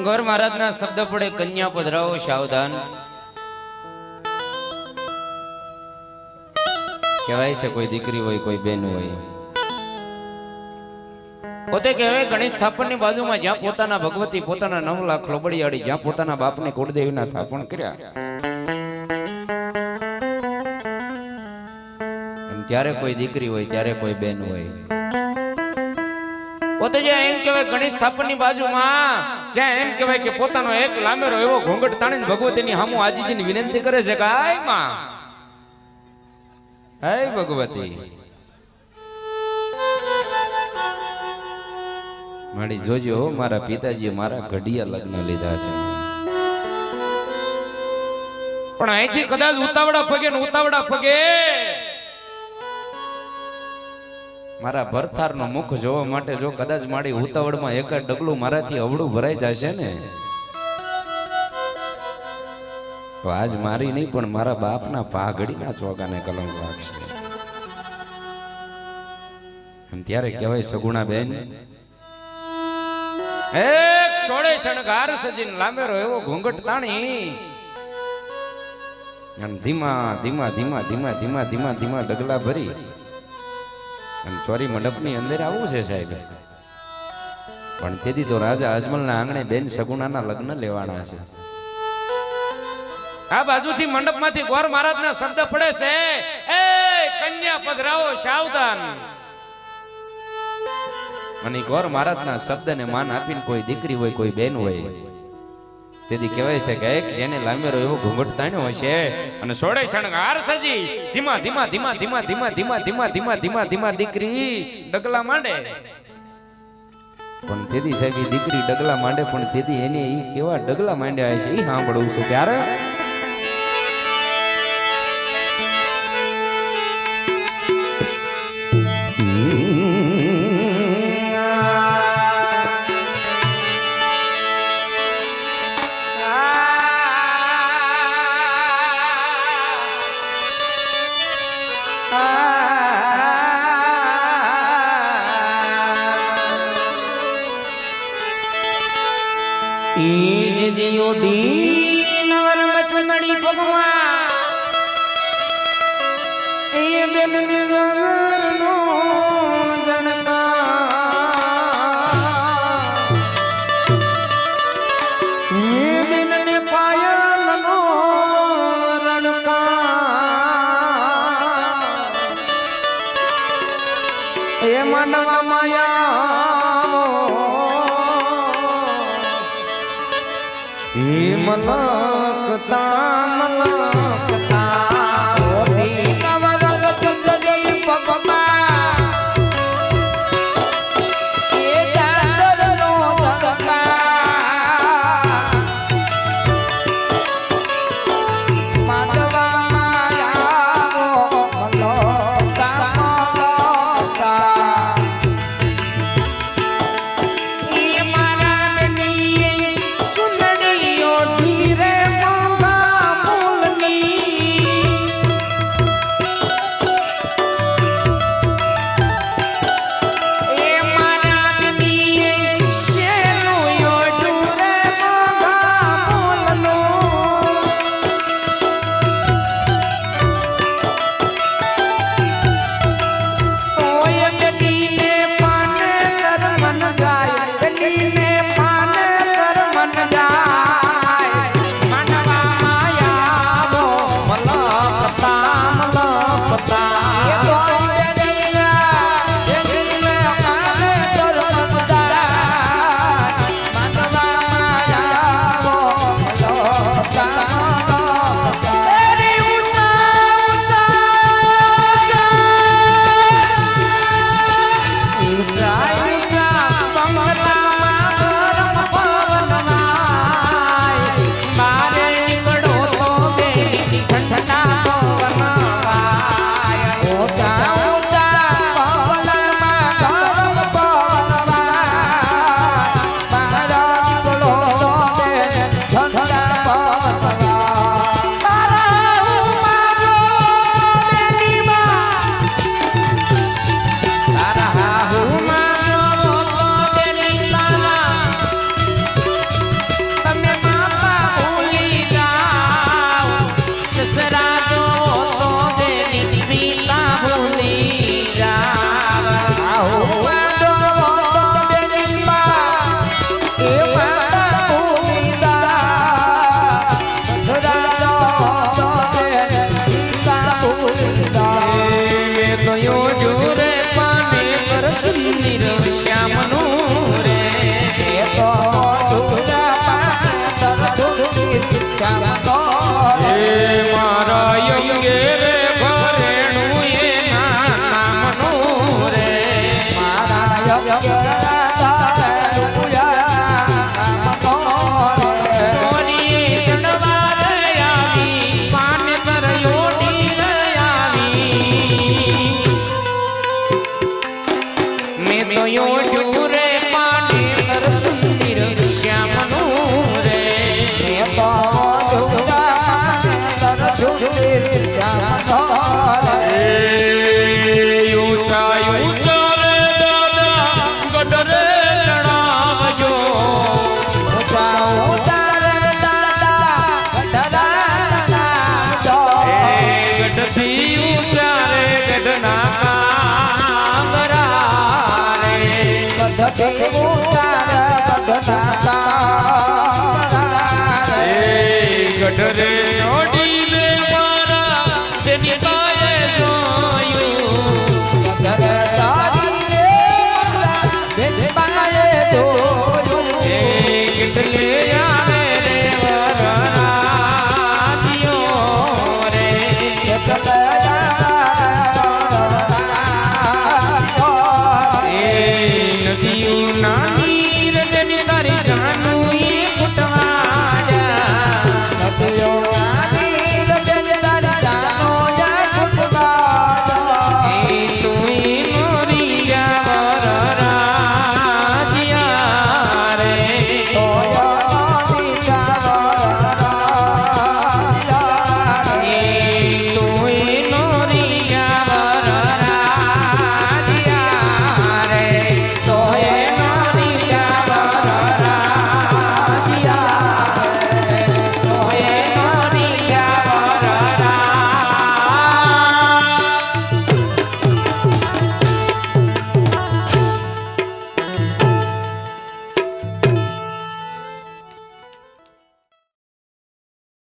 ગોર મહારાજના શબ્દ પડે, કન્યા પધરાવો સાવધાન. કહેવાય છે, કોઈ દીકરી હોય, કોઈ બેન હોય. પોતે કહેવાય, ગણેશ સ્થાપનની બાજુમાં જ્યાં પોતાના ભગવતી, પોતાના નવ લાખ લોબડિયાળી, જ્યાં પોતાના બાપને કુળદેવીના થાપણ કર્યા. ત્યારે કોઈ દીકરી હોય, ત્યારે કોઈ બેન હોય. પોતે જે એમ કહેવાય ગણેશ સ્થાપનની બાજુમાં, જ્યાં એમ કહેવાય કે પોતાનો એક લામેરો એવો ઘોંઘટ તાણીને ભગવતીની હામું આજીજીની વિનંતી કરે છે કે આયમાં. હે ભગવતી. મારી જોજો, મારા પિતાજીએ મારા ઘડિયા લગ્ન લીધા છે. પણ અહીંથી કદાચ ઉતાવળા પગે ને ઉતાવળા પગે મારા ભરથારનો મુખ જોવા માટે જો કદાચ મારી ઉતાવળમાં એક જ ડગલું મારાથી અવળું ભરાઈ જશે ને? તો આજ મારી નહીં, પણ મારા બાપના પાઘડીના ચોગાને કલંક લાગશે. ત્યારે કહેવાય સગુણા બેન એક સોળે શણગાર સજીન લાંબેરો એવો ઘૂંઘટ તાણી. ધીમા ધીમા ધીમા ધીમા ધીમા ધીમા ધીમા ડગલા ભરી અને ચોરી મંડપની અંદર આવું છે સાહેબ. પણ તેથી તો રાજા અજમલના આંગણે બેન સગુણાના લગ્ન લેવાના છે. આ બાજુથી મંડપમાંથી ગોર મહારાજના શબ્દ પડે છે. એ કન્યા પધરાવો સાવધાન. અને ગોર મહારાજના શબ્દને માન આપીને કોઈ દીકરી હોય કોઈ બેન હોય તેથી કહેવાય છે કે જેને લાંબેરો એવો ઘૂંઘટ તાણ્યો હશે અને સોળે શણગાર સજી. ધીમા ધીમા ધીમા ધીમા ધીમા ધીમા ધીમા ધીમા ધીમા ધીમા દીકરી ડગલા માંડે. પણ તેથી સાહેબ દીકરી ડગલા માંડે, પણ તેથી એને એ કેવા ડગલા માંડ્યા છે એ સાંભળવું છું ત્યારે. તીજ જીઓ દીન વરમ ચુંદડી ભગવાન. એ બેન નિઝર નો એ માયા હિમલકતા Bye. Yeah,